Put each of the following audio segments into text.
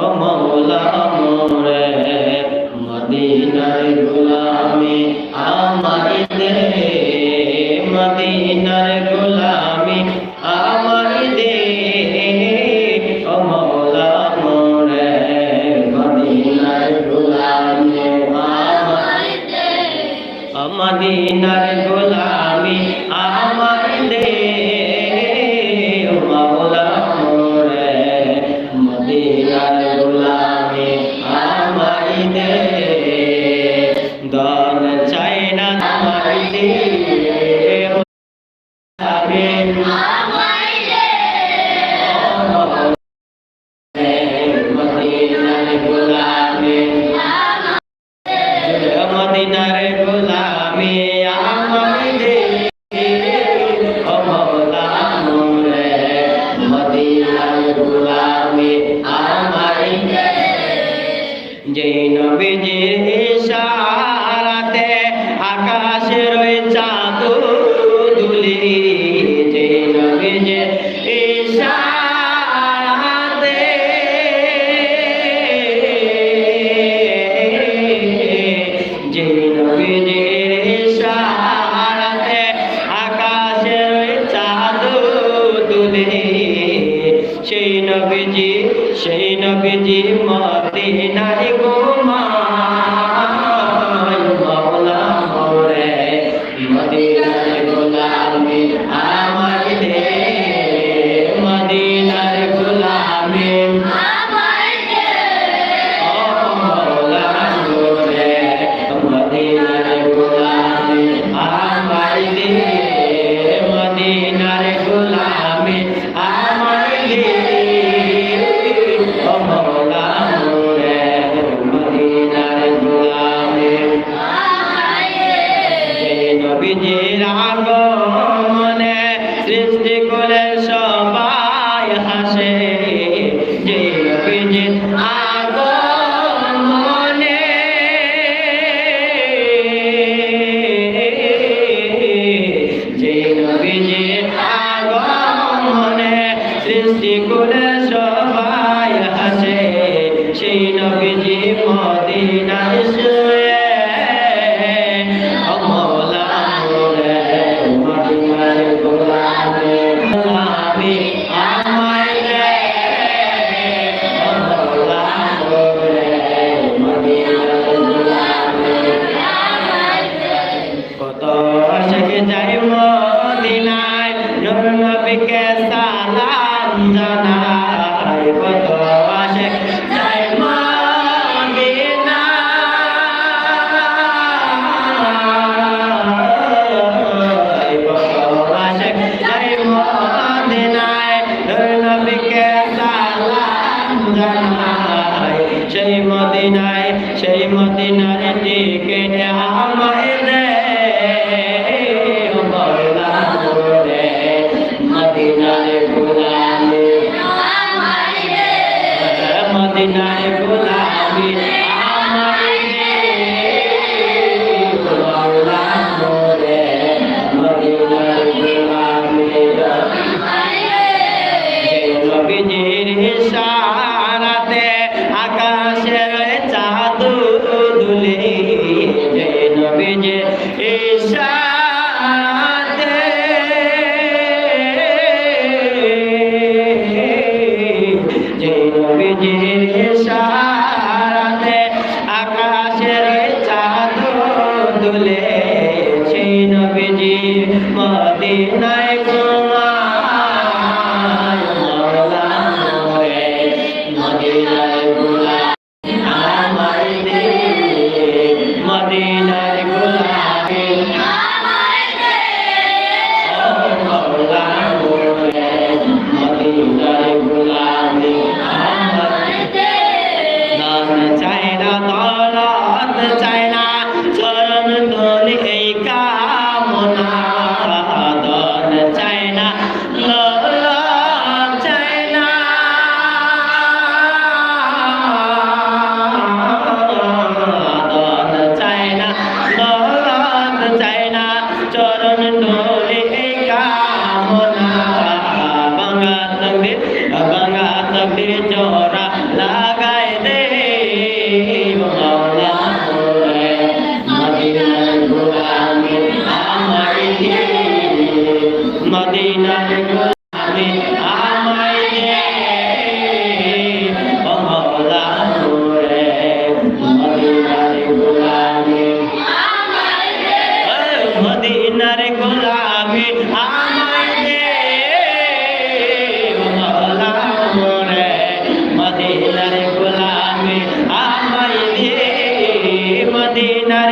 ও মৌলা মোরে। na tamari, সৃষ্টি করে সবাই হাসে সেই নবীজি মদিনা মদিনার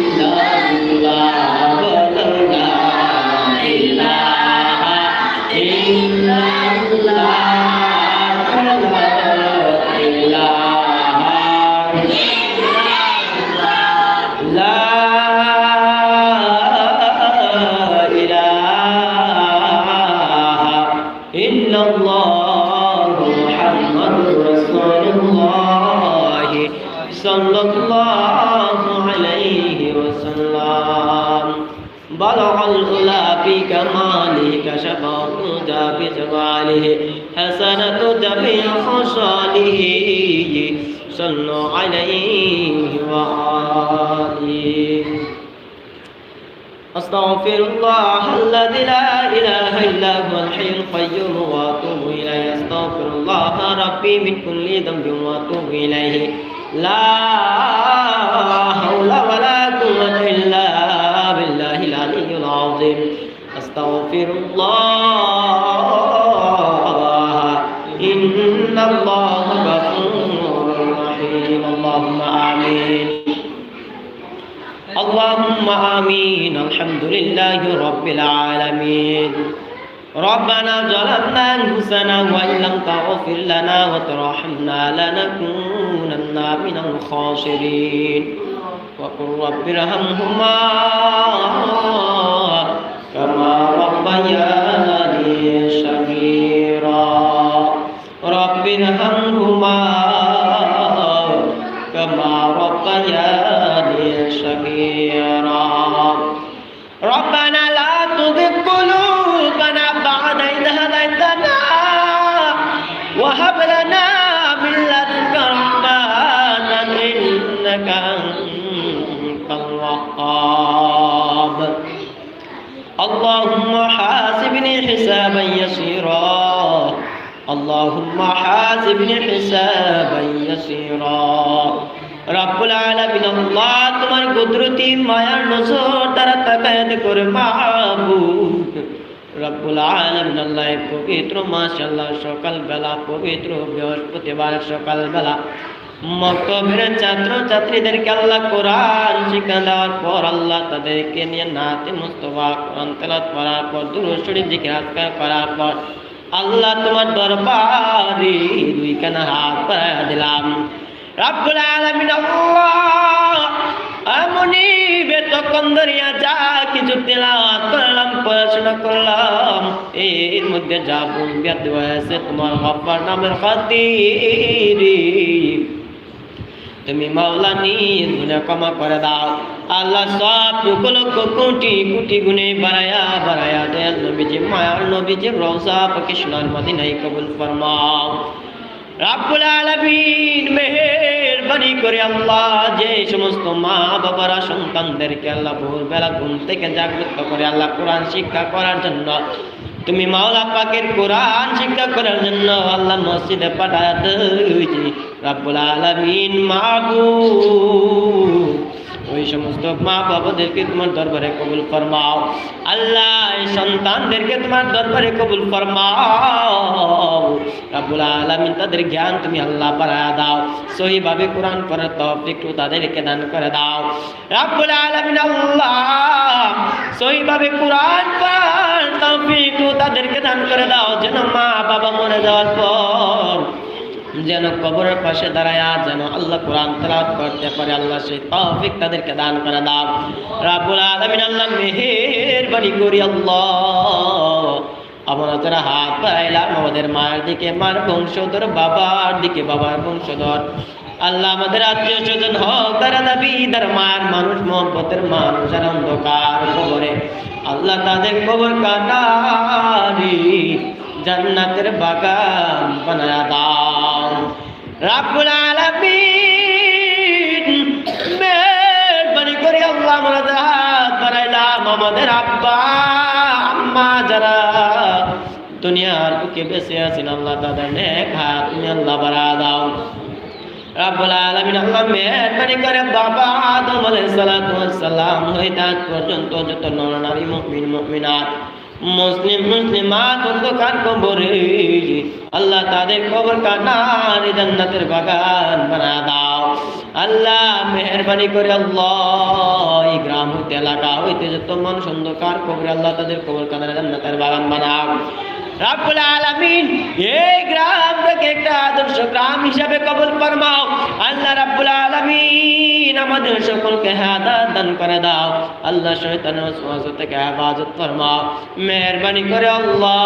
la حسنة جميع خصاله. صلوا عليه وآله. أستغفر الله الذي لا إله إلا هو الحي القيوم وأتوب إليه. أستغفر الله ربي من كل ذنب وأتوب إليه. لا حول ولا قوة إلا بالله العلي العظيم. أستغفر الله اللهم آمين. الحمد لله رب العالمين. ربنا ظلمنا أنفسنا وإن لم تغفر لنا وترحمنا لنكونن من الخاسرين. وقل رب ارحمهما كما ربياني صغيرا. رب ارحمهما كما ربياني صغيرا ربنا لا تزغ قلوبنا بعد إذ هديتنا وهب لنا من لدنك رحمة إنك أنت الوهاب. اللهم حاسبني حسابا يسيرا. اللهم حاسبني حسابا يسيرا. রব্বুল আলামিন আল্লাহ তোমার কুদরতি মায়ার নজর দ্বারা তাকায়াত করে মাহবুব রব্বুল আলামিন আল্লাহ পবিত্র মাশাআল্লাহ সকাল বেলা পবিত্র বৃহস্পতিবার সকাল বেলা মক্তবের ছাত্র ছাত্রীদেরকে আল্লাহ কোরআন শিক্ষা দেওয়ার পর আল্লাহ তাদেরকে নিয়ে নাতে মুস্তফা কোরআন তেলাত করার পর দুরুশরী জিকির করার পর আল্লাহ তোমার দরবারে দুই কানা হাত পাড়া দিলাম। রাব্বুল আলামিন এমনই বেতকন ধরিয়া যা কিছু তেলাওয়াত করলাম, পড়াশোনা করলাম, এর মধ্যে যা ভুল হয়েছে তোমার গফার নামের খাতিরে। তুমি মাওলা নিজ গুণে ক্ষমা করে দাও। আল্লাহ সব লক্ষ কোটি কোটি গুণে বাড়ায়া বাড়ায়া দয়াল নবীজি মায়ার নবীজি রওজা পাকে সোনার মদিনায় কবুল ফরমাও। রাব্বুল আলামিন মেহেরবানি করে আল্লাহ যে সমস্ত মা বাবারা সন্তানদেরকে আল্লাহ ভোরবেলা ঘুম থেকে জাগ্রত করে আল্লাহ কোরআন শিক্ষা করার জন্য, তুমি মাওলা পাকের কোরআন শিক্ষা করার জন্য আল্লাহ মসজিদে পাঠাতে রাব্বুল মাগু মাহবুব ওই সমস্ত মা বাবাদেরকে তোমার দরবারে কবুল ফরমাও। আল্লাহ, এই সন্তানদেরকে তোমার দরবারে কবুল ফরমাও। রাব্বুল আলামিন, তাদের জ্ঞান তুমি আল্লাহ বাড়ায় দাও। সহিভাবে কোরআন পড়ার তৌফিক তাদেরকে দান করে দাও। রাব্বুল আলামিন, আল্লাহ, সহিভাবে কোরআন পড়ার তো তাদেরকে দান করে দাও। যেন মা বাবা মরে যাওয়ার পর যেন কবরের পাশে দাঁড়ায় যেন আল্লাহ কোরআন তেলাওয়াত করতে পারে, আল্লাহ সেই তৌফিক তাদেরকে দান করে দাও। রাব্বুল আলমিন আল্লাহ মেহেরবানি করি, আল্লাহ। আমরা যারা হাত পাইলাম আমাদের মায়ের দিকে, মার বংশধর, বাবার দিকে, বাবার বংশধর। আল্লাহ আমাদের আত্মীয় স্বজন হোক, তারা দাবি তার মায়ের মানুষ, মোহব্বতের মানুষ, আর অন্ধকার কবরে। আল্লাহ তাদের কবর কাটারি, জান্নাতের বাগান বানায়া দাও। রাব্বুল আলামিন মেহরবানি করে আল্লাহ আমরা যারা হাত বাড়াইলাম আমাদের আব্বা, আম্মা যারা দুনিয়ার বুকে বেঁচে আছেন, আল্লাহ তাদের নেক হাত তুমি আল্লাহ বাড়া দাও। রাব্বুল আলামিন আল্লাহ মেহরবানি করে বাবা আদম আলাইহিস সালাম হইতে আজ পর্যন্ত যত নর নারী মুমিন, মুমিনাত মুসলিম মুসলিমাত অন্ধকার কবরে। আল্লাহ তাদের কবর কাটার জান্নাতের বাগান বানা দাও। আল্লাহ মেহরবানি করে আল্লাহ, এই গ্রাম হইতে এলাকা হইতে যত মানুষ অন্ধকার কবরে আল্লাহ তাদের কবর কাটার জান্নাতের বাগান বানাও। রাব্বুল আলামিন, এই গ্রামটাকে একটা আদর্শ গ্রাম হিসাবে কবুল ফরমাও। আল্লাহ রাবুল আলামিন আমাদের সকলকে হেদায়েত দান করে দাও। আল্লাহ ওয়াসওয়াসা থেকে হেফাজত ফরমাও। মেহেরবানি করে আল্লাহ।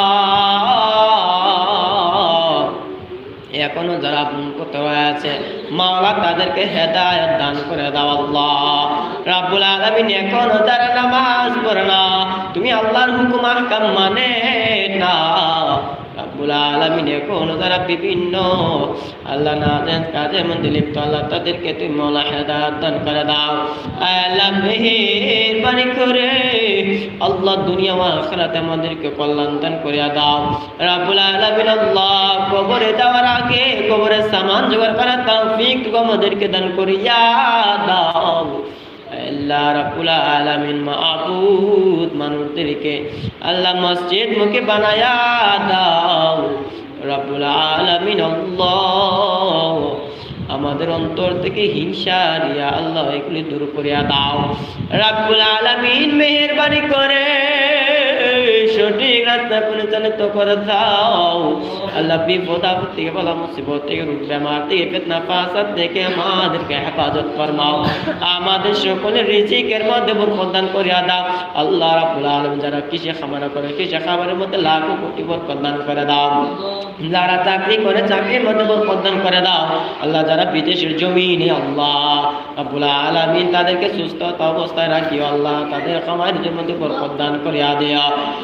এখনও যারা করতে আছে মাওলা তাদেরকে হেদায়ত দান করে দাও আল্লাহ। রাব্বুল আলামিন এখনও যারা নামাজ পড়ে না তুমি আল্লাহর হুকুম আহকাম মানে না। রাব্বুল আলামিন এখনও যারা বিভিন্ন আল্লাহ না কাজের মধ্যে লিপ্ত, আল্লাহ তাদেরকে তুমি মাওলা হেদায়ত দান করে দাও। আল্লাহ মেহেরবানি করে আল্লাহ দুনিয়া আখিরাতে আমাদেরকে কল্যাণ দান করিয়া দাও। রাব্বুল আলামিন আল্লাহ কবরে যাওয়ার আগে কবরে সামান জোগাড় করার তৌফিক তুমি আমাদেরকে দান করিয়া দাও। আল্লাহ মাহবুদ মানুষদেরকে আল্লাহ মসজিদ মুখে বানায়া দাও। রাবুল আল্লাহ, আমাদের অন্তর থেকে হিংসা দিয়া আল্লাহ এগুলি দূর করিয়া দাও। রাবুল আলামিন মেহরবানি করে সঠিক রাস্তা পরিচালিত করে দাও। আল্লাহ বিপদ আপদ থেকে বলা মুসিবত থেকে রূপ বেমার থেকে ফেতনা ফাসাদ থেকে আমাদেরকে হেফাজত ফরমাও। আমাদের সকলের রিজিকের মধ্যে বরকত দান করিয়া দাও আল্লাহ রাব্বুল আলামিন যারা কিসে খাবার করে, কিসে খাবারের মধ্যে লাখো কোটি বরকত দান করে দাও। যারা চাকরি করে, চাকরির মধ্যে বরকত দান করে দাও। আল্লাহ যারা বিদেশের জমিনে, আল্লাহ রাব্বুল আলামিন তাদেরকে সুস্থ অবস্থায় রাখিও। আল্লাহ তাদের খামারের মধ্যে বরকত দান করিয়া দিও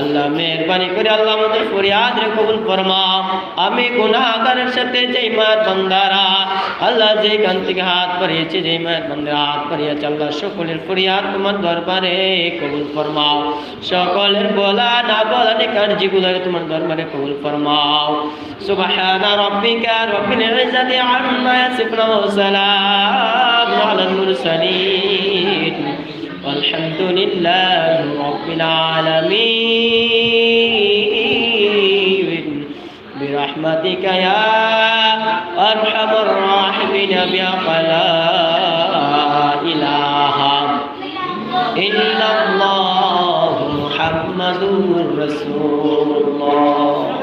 আল্লাহ মেহরবানি করে আল্লাহ আমাদের ফরিয়াদ রে কবুল ফরমাও আমি গুনাহগারের সাথে যেই মায়ের বান্দারা আল্লাহ যে গান থেকে হাত পারিয়েছে যেই মায়ের বান্দারা হাত পারিয়েছে আল্লাহ সকলের ফরিয়াদ তোমার দরবারে কবুল ফরমাও। সকলের বলা না বলা নেকার যেগুলো তোমার দরবারে কবুল ফরমাও। সুবহান রাব্বিকা রব্বিল ইজ্জাতি আম্মা ইয়াসিফুন ওয়া সালামুন আলাল মুরসালিন। والحمد لله رب العالمين برحمتك يا أرحم الراحمين بحق لا إله إلا الله محمد رسول الله